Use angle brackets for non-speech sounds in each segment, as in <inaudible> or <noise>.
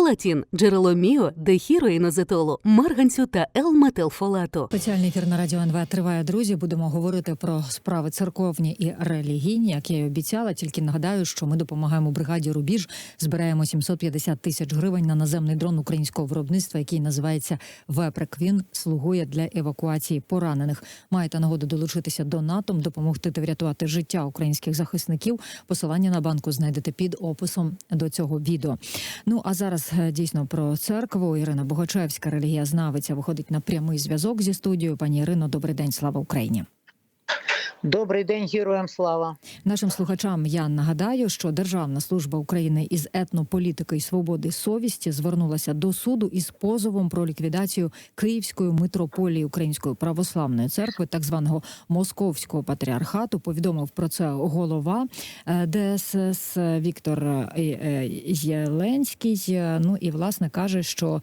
Фолатін – джерело міо, дехіроїнозетолу, марганцю та Л-метилфолату. Спеціальний ефір на радіо НВ триває. Друзі, будемо говорити про справи церковні і релігійні, як я й обіцяла. Тільки нагадаю, що ми допомагаємо бригаді Рубіж. Збираємо 750 тисяч гривень на наземний дрон українського виробництва, який називається Вепрек. Він слугує для евакуації поранених. Маєте нагоду долучитися до НАТО, допомогти та врятувати життя українських захисників. Посилання на банку знайдете під описом до цього відео. Ну а зараз е, дійсно про церкву. Ірина Богачевська, релігієзнавиця, виходить на прямий зв'язок зі студією. Пані Ірино, добрий день, слава Україні. Добрий день, героям слава. Нашим слухачам я нагадаю, що Державна служба України із етнополітики і свободи совісті звернулася до суду із позовом про ліквідацію Київської митрополії Української православної церкви, так званого московського патріархату. Повідомив про це голова е, ДСС Віктор е, е, Єленський. Ну і власне каже, що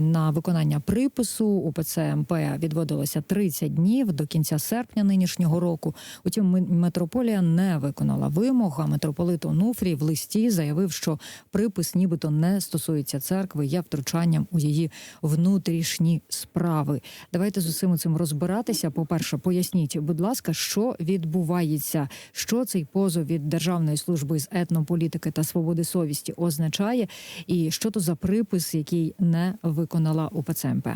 на виконання припису УПЦ МП відводилося 30 днів до кінця серпня нинішнього року. Утім, ми- митрополія не виконала вимог. А митрополит Онуфрій в листі заявив, що припис, нібито не стосується церкви, є втручанням у її внутрішні справи. Давайте з усім цим розбиратися. По перше, поясніть, будь ласка, що відбувається, що цей позов від Державної служби з етнополітики та свободи совісті означає, і що то за припис, який не виконала УПЦ МП?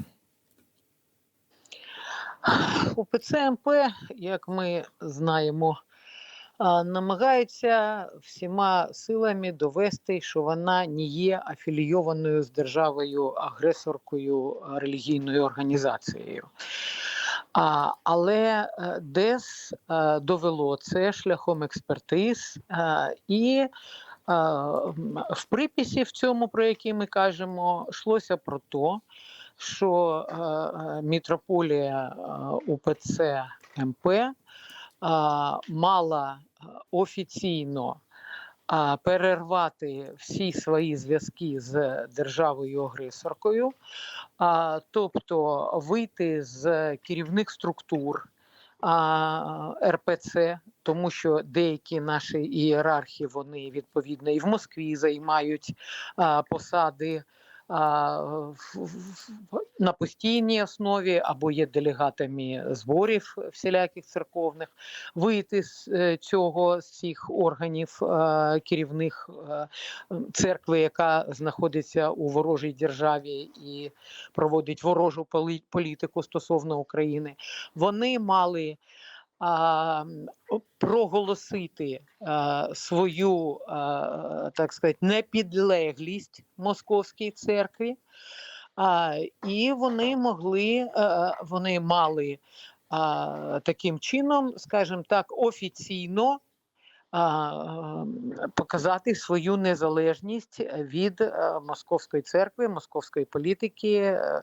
УПЦ МП, як ми знаємо, намагається всіма силами довести, що вона не є афілійованою з державою агресоркою релігійною організацією. А, але е, ДЕС е, довело це шляхом експертиз е, і в приписі в цьому, про який ми кажемо, йшлося про те, що е, е, мітрополія е, УПЦ МП мала офіційно перервати всі свої зв'язки з державою-агресоркою, а, тобто вийти з керівних структур РПЦ, тому що деякі наші ієрархи вони відповідно і в Москві займають посади на постійній основі або є делегатами зборів всіляких церковних, вийти з е, цього з цих органів е, керівних е, церкви, яка знаходиться у ворожій державі і проводить ворожу політику стосовно України. Вони мали проголосити а, свою, а, так сказати, непідлеглість московській церкві, і вони могли, е, вони мали таким чином, скажімо так, офіційно показати свою незалежність від е, московської церкви, московської політики е,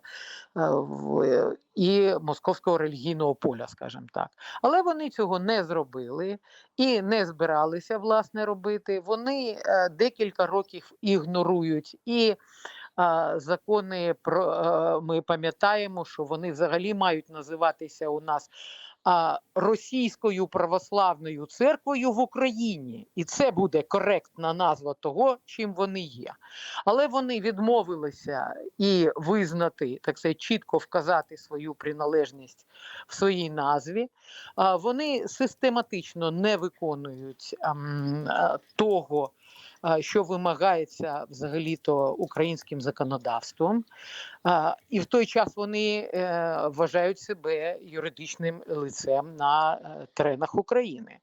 е, і московського релігійного поля, скажімо так. Але вони цього не зробили і не збиралися власне робити. Вони е, декілька років ігнорують і. Закони про е, ми пам'ятаємо, що вони взагалі мають називатися у нас російською православною церквою в Україні, і це буде коректна назва того, чим вони є. Але вони відмовилися і визнати, так сказати, чітко вказати свою приналежність в своїй назві. Вони систематично не виконують ем, того. Що вимагається взагалі-то українським законодавством, і в той час вони е, вважають себе юридичним лицем на е, теренах України.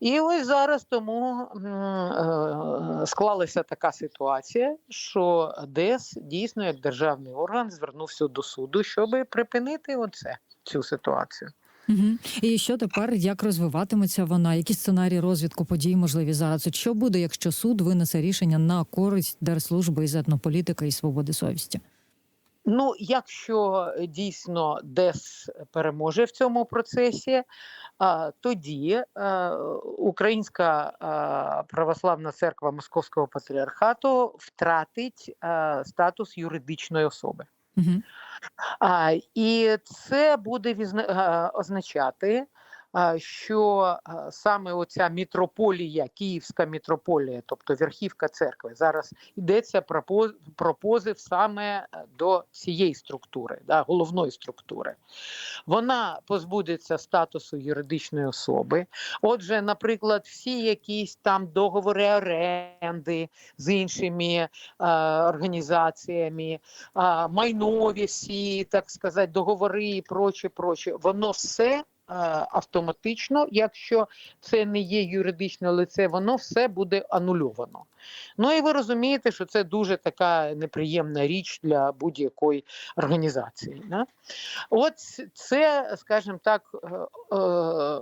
І ось зараз тому е, склалася така ситуація, що ДЕС дійсно як державний орган звернувся до суду, щоб припинити оце, цю ситуацію. Угу. І що тепер, як розвиватиметься вона? Які сценарії розвитку подій можливі зараз? Що буде, якщо суд винесе рішення на користь держслужби із етнополітики і свободи совісті? Ну, якщо е, дійсно ДЕС переможе в цьому процесі, тоді е, Українська е, православна церква Московського патріархату втратить статус юридичної особи. Угу. А, і це буде означати, що саме оця мітрополія, Київська мітрополія, тобто верхівка церкви, зараз йдеться про, поз- позив саме е, до цієї структури, да, головної структури. Вона позбудеться статусу юридичної особи. Отже, наприклад, всі якісь там договори оренди з іншими е, організаціями, а, майнові всі, так сказати, договори і проче, проче, воно все. Е, Автоматично, якщо це не є юридичне лице, воно все буде анульовано. Ну і ви розумієте, що це дуже така неприємна річ для будь-якої організації. Да? От це, скажімо так, е, е,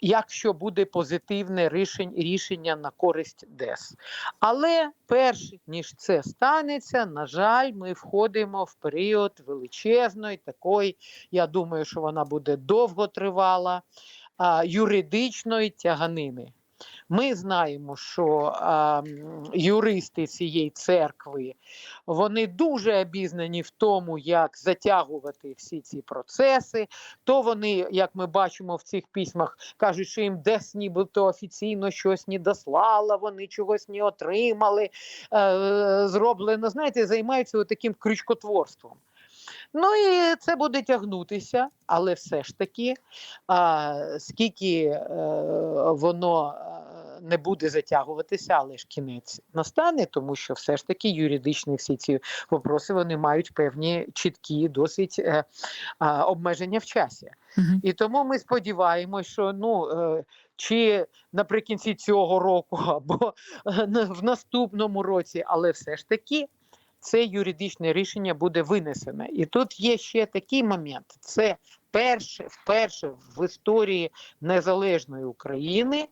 якщо буде позитивне рішення на користь ДЕС. Але перш ніж це станеться, на жаль, ми входимо в період величезної такої, я думаю, що вона буде довго тривала, юридичної тяганини. Ми знаємо, що а, юристи цієї церкви вони дуже обізнані в тому, як затягувати всі ці процеси. То вони, як ми бачимо в цих письмах, кажуть, що їм десь нібито офіційно щось не дослала, вони чогось не отримали. Е, зроблено, знаєте, займаються таким крючкотворством. Ну і це буде тягнутися, але все ж таки, а, скільки е, воно не буде затягуватися, але ж кінець настане, тому що все ж таки юридичні всі ці вопроси вони мають певні чіткі, досить е, а, обмеження в часі. Мгм. І тому ми сподіваємося, що ну е, чи наприкінці цього року, <laughs> або е, в наступному році, але все ж таки це юридичне рішення буде винесене. І тут є ще такий момент: це вперше, вперше в історії незалежної України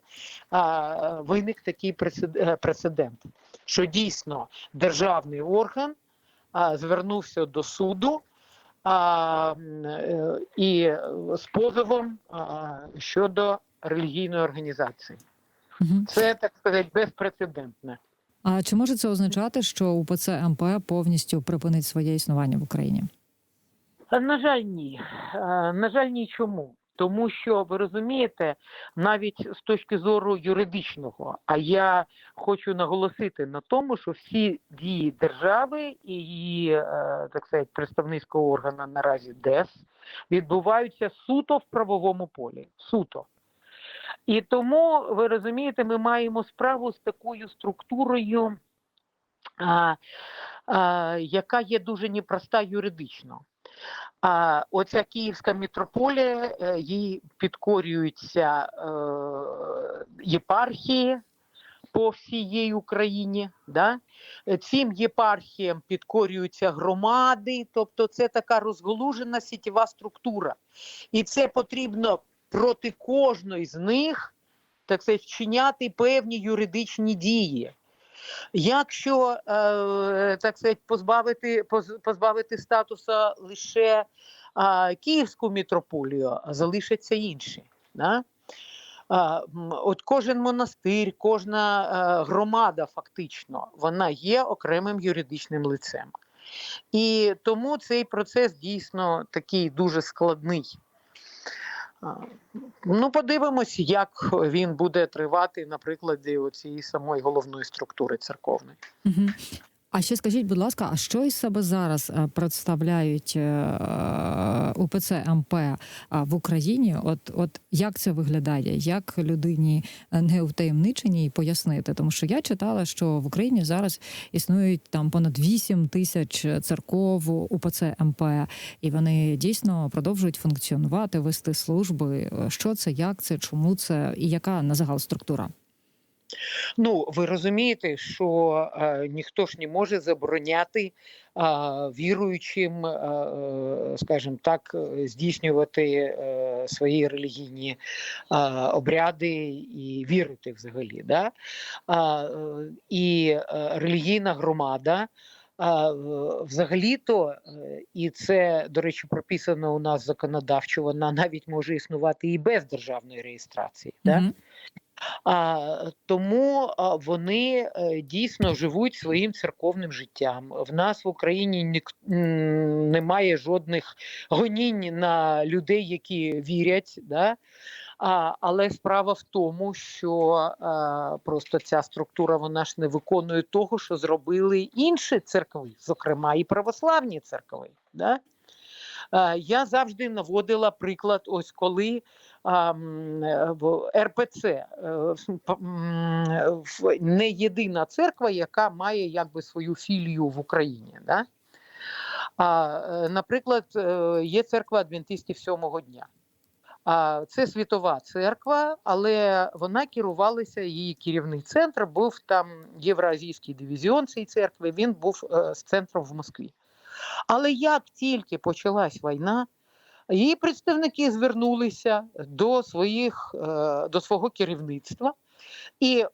а, виник такий е, прецедент, що дійсно державний орган а, звернувся до суду а, е, і з позовом а, щодо релігійної організації. Це так сказати безпрецедентне. А чи може це означати, що УПЦ МП повністю припинить своє існування в Україні? Е, На жаль, ні. Е, На жаль, ні чому. Тому що ви розумієте, навіть з точки зору юридичного, а я хочу наголосити на тому, що всі дії держави і її е, так сказати, представницького органу наразі ДЕС відбуваються суто в правовому полі. Суто. І тому, ви розумієте, ми маємо справу з такою структурою, а, а, яка є дуже непроста юридично. А оця Київська мітрополія, е, їй підкорюються е, єпархії по всієї Україні. Да? Цим єпархіям підкорюються громади, тобто це така розголужена сітєва структура. І це потрібно проти кожної з них так сказати, вчиняти певні юридичні дії. Якщо е, так сказати, позбавити, позбавити статуса лише е, Київську мітрополію, залишаться інші. Да? От кожен монастир, кожна е, громада, фактично, вона є окремим юридичним лицем. І тому цей процес дійсно такий дуже складний. Ну, подивимось, як він буде тривати на прикладі цієї самої головної структури церковної. Угу. А ще скажіть, будь ласка, а що із себе зараз е, представляють е, УПЦ МП е, в Україні? От, от як це виглядає? Як людині е, не втаємниченій пояснити? Тому що я читала, що в Україні зараз існують там понад 8 тисяч церков УПЦ МП, і вони дійсно продовжують функціонувати, вести служби. Е, Що це, як це, чому це і яка на загал структура? Ну, ви розумієте, що е, ніхто ж не може забороняти е, віруючим, е, скажімо так, здійснювати е, свої релігійні е, обряди і вірити взагалі. Да? Е, і е, релігійна громада. А, взагалі-то, е, і це, до речі, прописано у нас законодавчо, вона навіть може існувати і без державної реєстрації. Да? Мгм. А, тому вони е, дійсно живуть своїм церковним життям. В нас в Україні немає жодних гонінь на людей, які вірять. Да? А, але справа в тому, що а, просто ця структура вона ж не виконує того, що зробили інші церкви, зокрема і православні церкви. Да? Е, Я завжди наводила приклад, ось коли а, РПЦ е, в- п- не єдина церква, яка має якби свою філію в Україні. Да? А, е, наприклад, е, є церква адвентистів сьомого дня. А, Це світова церква, але вона керувалася, її керівний центр був там Євроазійський дивізіон цієї церкви, він був е, з центром в Москві. Але як тільки почалась війна, її представники звернулися до, своїх, е, до свого керівництва і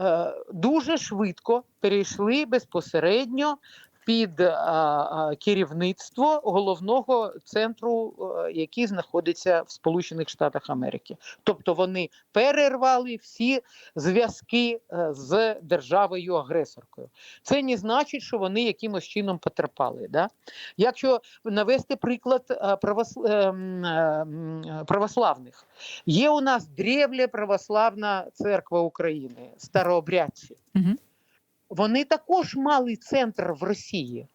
е, дуже швидко перейшли безпосередньо під а, а, керівництво головного центру, е, який знаходиться в Сполучених Штатах Америки. Тобто вони перервали всі зв'язки е, з державою агресоркою. Це не значить, що вони якимось чином потерпали. Да? Якщо навести приклад е, правос- православних, є у нас древля православна церква України, старообрядці. Мгм. Вони також мали центр в Росії,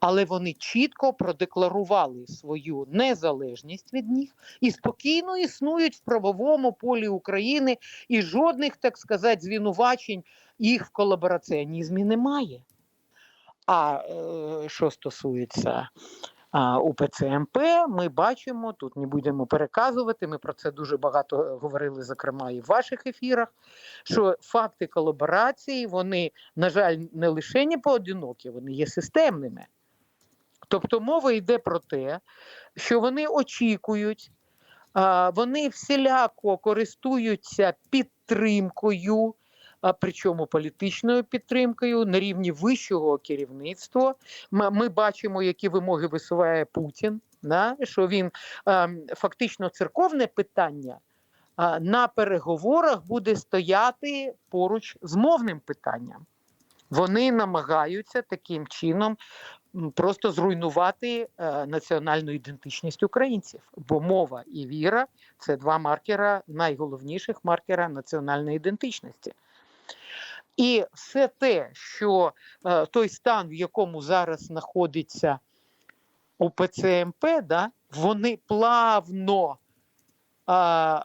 але вони чітко продекларували свою незалежність від них і спокійно існують в правовому полі України, і жодних, так сказати, звинувачень їх в колабораціонізмі немає. А е, що стосується а, УПЦ МП, ми бачимо, тут не будемо переказувати. Ми про це дуже багато говорили, зокрема, і в ваших ефірах. Що факти колаборації, вони, на жаль, не лише не поодинокі, вони є системними. Тобто мова йде про те, що вони очікують, вони всіляко користуються підтримкою, а, причому політичною підтримкою на рівні вищого керівництва. Ми, бачимо, які вимоги висуває Путін, да? що він ем, фактично церковне питання на переговорах буде стояти поруч з мовним питанням. Вони намагаються таким чином просто зруйнувати е, національну ідентичність українців, бо мова і віра це два маркера, найголовніших маркера національної ідентичності. І все те, що е, той стан, в якому зараз знаходиться ОПЦ МП, да, вони плавно е,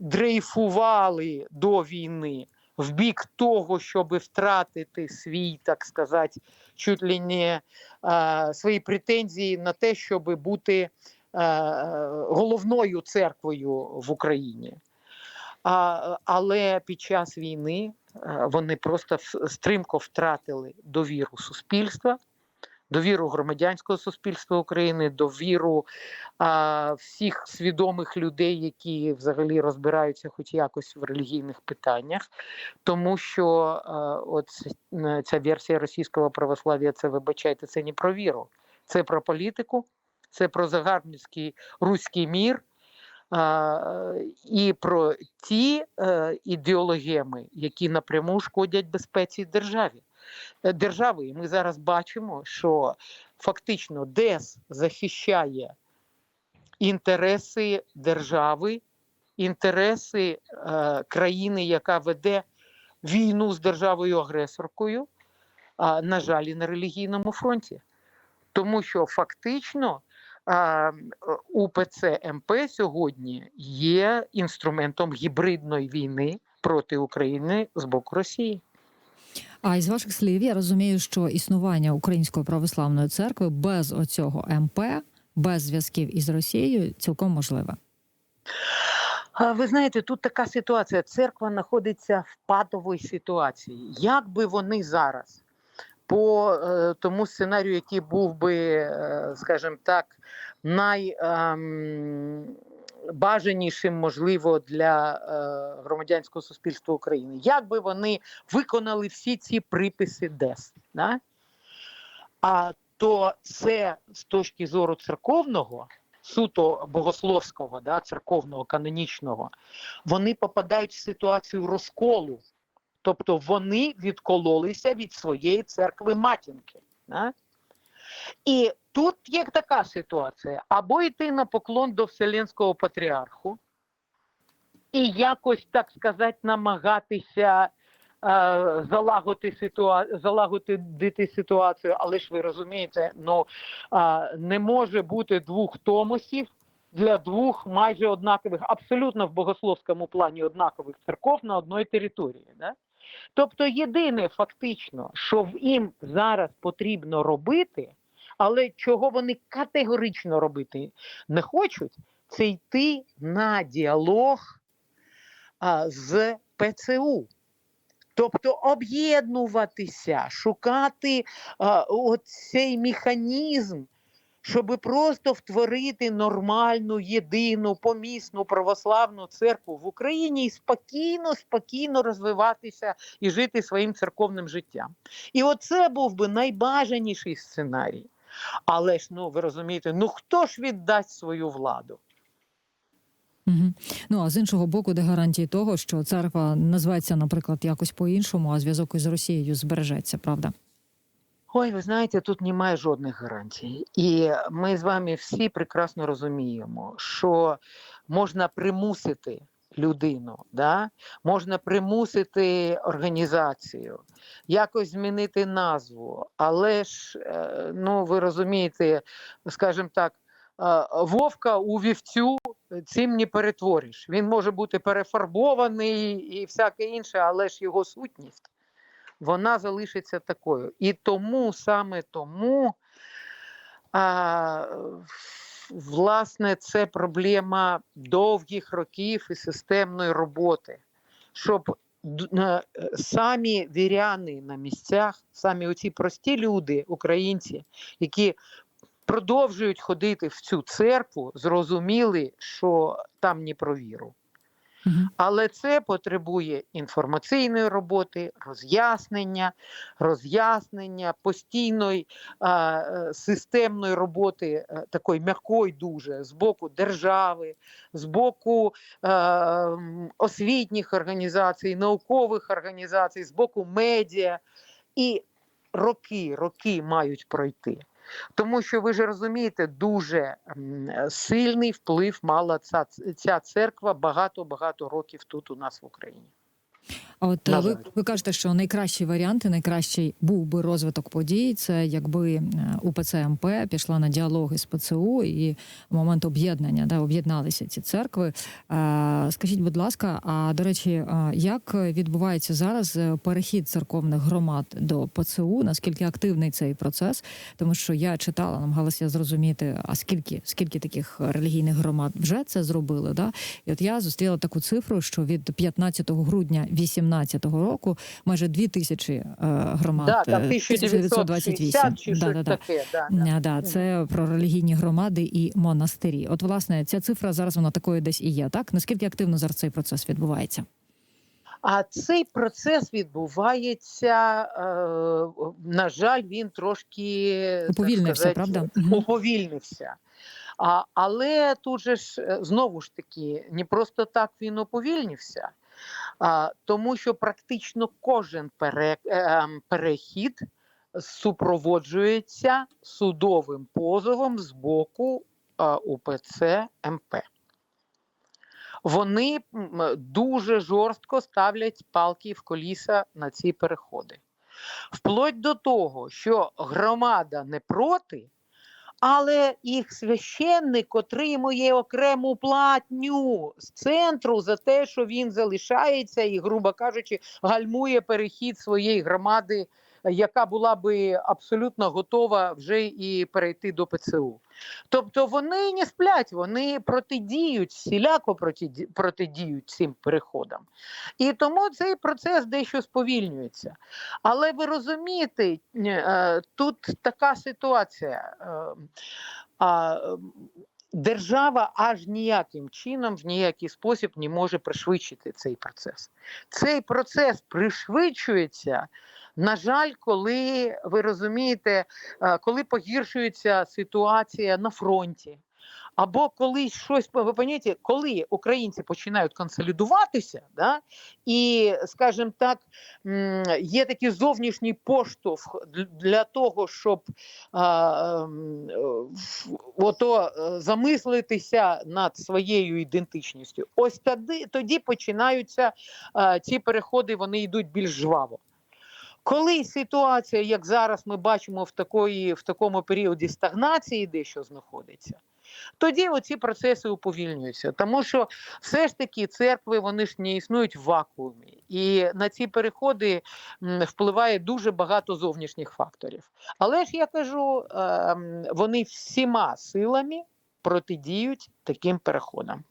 дрейфували до війни в бік того, щоб втратити свій, так сказати, чуть ли не е, свої претензії на те, щоб бути е, головною церквою в Україні. А, але під час війни вони просто стрімко втратили довіру суспільства, довіру громадянського суспільства України, довіру а, всіх свідомих людей, які взагалі розбираються хоч якось в релігійних питаннях, тому що е, от ця версія російського православ'я, це вибачайте, це не про віру, це про політику, це про загарбницький руський мір. І про ті е, ідеологеми, які напряму шкодять безпеці державі. Е, Держави. І ми зараз бачимо, що фактично ДЕС захищає інтереси держави, інтереси е, країни, яка веде війну з державою-агресоркою, на жаль, і на релігійному фронті. Тому що фактично УПЦ МП сьогодні є інструментом гібридної війни проти України з боку Росії. А із ваших слів я розумію, що існування Української православної церкви без оцього МП, без зв'язків із Росією, цілком можливе. Ви знаєте, тут така ситуація. Церква знаходиться в патовій ситуації. Як би вони зараз по е, тому сценарію, який був би, е, скажімо так, найбажанішим, можливо, для е, громадянського суспільства України, як би вони виконали всі ці приписи ДЕС, да? а то це з точки зору церковного суто богословського, да, церковного, канонічного, вони попадають в ситуацію розколу. Тобто вони відкололися від своєї церкви матінки. Да? І тут є така ситуація: або йти на поклон до Вселенського патріарху, і якось, так сказати, намагатися е, залагодити, ситуа... залагодити ситуацію, але ж ви розумієте, ну, е, не може бути двох томосів для двох майже однакових, абсолютно в богословському плані однакових церков на одній території. Да? Тобто єдине фактично, що їм зараз потрібно робити, але чого вони категорично робити не хочуть, це йти на діалог а, з ПЦУ. Тобто об'єднуватися, шукати а, оцей механізм, щоб просто втворити нормальну, єдину, помісну православну церкву в Україні і спокійно, спокійно розвиватися і жити своїм церковним життям. І оце був би найбажаніший сценарій. Але ж, ну ви розумієте, ну хто ж віддасть свою владу? Угу. Ну а з іншого боку, де гарантії того, що церква називається, наприклад, якось по-іншому, а зв'язок із Росією збережеться, правда? Ой, ви знаєте, тут немає жодних гарантій. І ми з вами всі прекрасно розуміємо, що можна примусити людину, да? можна примусити організацію, якось змінити назву. Але ж, е, ну ви розумієте, скажімо так, е, вовка у вівцю цим не перетвориш. Він може бути перефарбований і всяке інше, але ж його сутність вона залишиться такою. І тому саме тому, а, власне, це проблема довгих років і системної роботи, щоб е, самі віряни на місцях, самі оці прості люди, українці, які продовжують ходити в цю церкву, зрозуміли, що там не про віру. Але це потребує інформаційної роботи, роз'яснення, роз'яснення, постійної е, системної роботи, е, такої м'якої дуже з боку держави, з боку е, освітніх організацій, наукових організацій, з боку медіа. І роки, роки мають пройти. Тому що ви ж розумієте, дуже сильний вплив мала ця, ця церква багато-багато років тут у нас в Україні. А от На е, ви, жаль. ви кажете, що найкращий варіант і найкращий був би розвиток подій. Це якби е, УПЦ МП пішла на діалоги з ПЦУ і в момент об'єднання, да, об'єдналися ці церкви. Е, Скажіть, будь ласка, а до речі, як відбувається зараз перехід церковних громад до ПЦУ? Наскільки активний цей процес? Тому що я читала, намагалася зрозуміти, а скільки скільки таких релігійних громад вже це зробили? Да? І от я зустріла таку цифру, що від 15 грудня 2018 року майже дві тисячі е, громад. Да, там е, 1960 чи Да, да, да. таке. Да, да. Е, Да, це про релігійні громади і монастирі. От, власне, ця цифра зараз вона такою десь і є. Так наскільки активно зараз цей процес відбувається? А цей процес відбувається, е, на жаль, він трошки Уповільнився, сказати, правда? <laughs> Уповільнився. А, але тут же ж е, знову ж таки, не просто так він уповільнився, тому що практично кожен е, ем, перехід супроводжується судовим позовом з боку е, УПЦ МП. Вони дуже жорстко ставлять палки в коліса на ці переходи. Вплоть до того, що громада не проти, але їх священник отримує окрему платню з центру за те, що він залишається і, грубо кажучи, гальмує перехід своєї громади, яка була би абсолютно готова вже і перейти до ПЦУ. Тобто вони не сплять, вони протидіють, всіляко протидіють цим переходам. І тому цей процес дещо сповільнюється. Але ви розумієте, е, тут така ситуація. Держава аж ніяким чином, в ніякий спосіб не може пришвидшити цей процес. Цей процес пришвидшується, на жаль, коли ви розумієте, е, коли погіршується ситуація на фронті. Або колись щось ви розумієте, коли українці починають консолідуватися, да, і, скажімо так, є такий зовнішній поштовх для того, щоб а, ем, е, ото е, замислитися над своєю ідентичністю. Ось тоді, тоді починаються а, ці переходи, вони йдуть більш жваво. Коли ситуація, як зараз ми бачимо в, такої, в такому періоді стагнації, дещо знаходиться, тоді оці процеси уповільнюються. Тому що все ж таки церкви вони ж не існують в вакуумі, і на ці переходи впливає дуже багато зовнішніх факторів. Але ж я кажу, ем, вони всіма силами протидіють таким переходам.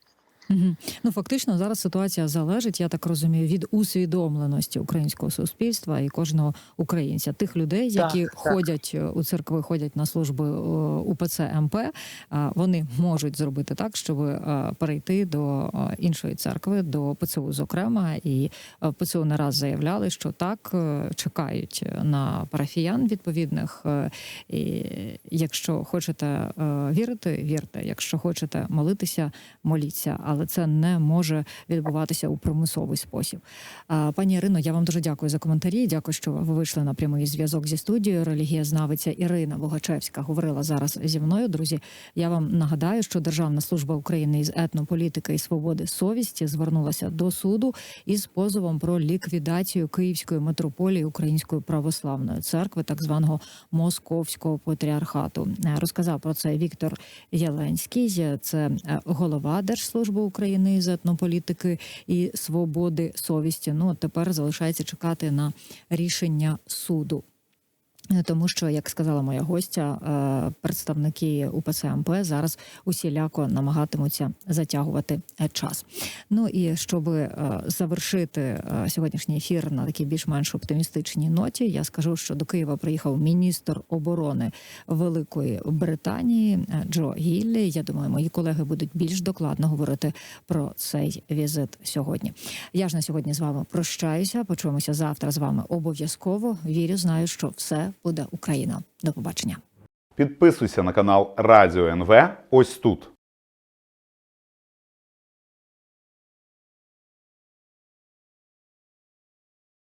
Мгм. Ну фактично зараз ситуація залежить, я так розумію, від усвідомленості українського суспільства і кожного українця, тих людей, які так. ходять е, у церкви, ходять на служби е, УПЦ МП. Вони можуть зробити так, щоб е, перейти до іншої церкви, до ПЦУ, зокрема, і ПЦУ не раз заявляли, що так чекають на парафіян відповідних. І якщо хочете вірити, вірте. Якщо хочете молитися, моліться, але це не може відбуватися у примусовий спосіб. Пані Ірино, я вам дуже дякую за коментарі. Дякую, що ви вийшли на прямий зв'язок зі студією. Релігієзнавиця Ірина Логачевська говорила зараз зі мною. Друзі, я вам нагадаю, що Державна служба України із етнополітики і свободи совісті звернулася до суду із позовом про ліквідацію Київської митрополії Української православної церкви, так званого Московського патріархату. Розказав про це Віктор Єленський. Це е, голова Держслужби України із етнополітики і свободи совісті. Ну тепер залишається чекати на рішення суду. Е, Тому що, як сказала моя гостя, е, представники УПЦ МП зараз усіляко намагатимуться затягувати е, час. Ну і щоб завершити сьогоднішній ефір на такій більш-менш оптимістичній ноті, я скажу, що до Києва приїхав міністр оборони Великої Британії Джо Гіллі. Я думаю, мої колеги будуть більш докладно говорити про цей візит сьогодні. Я ж на сьогодні з вами прощаюся. Почуємося завтра з вами обов'язково. Вірю, знаю, що все буде Україна. До побачення. Підписуйся на канал Радіо НВ ось тут.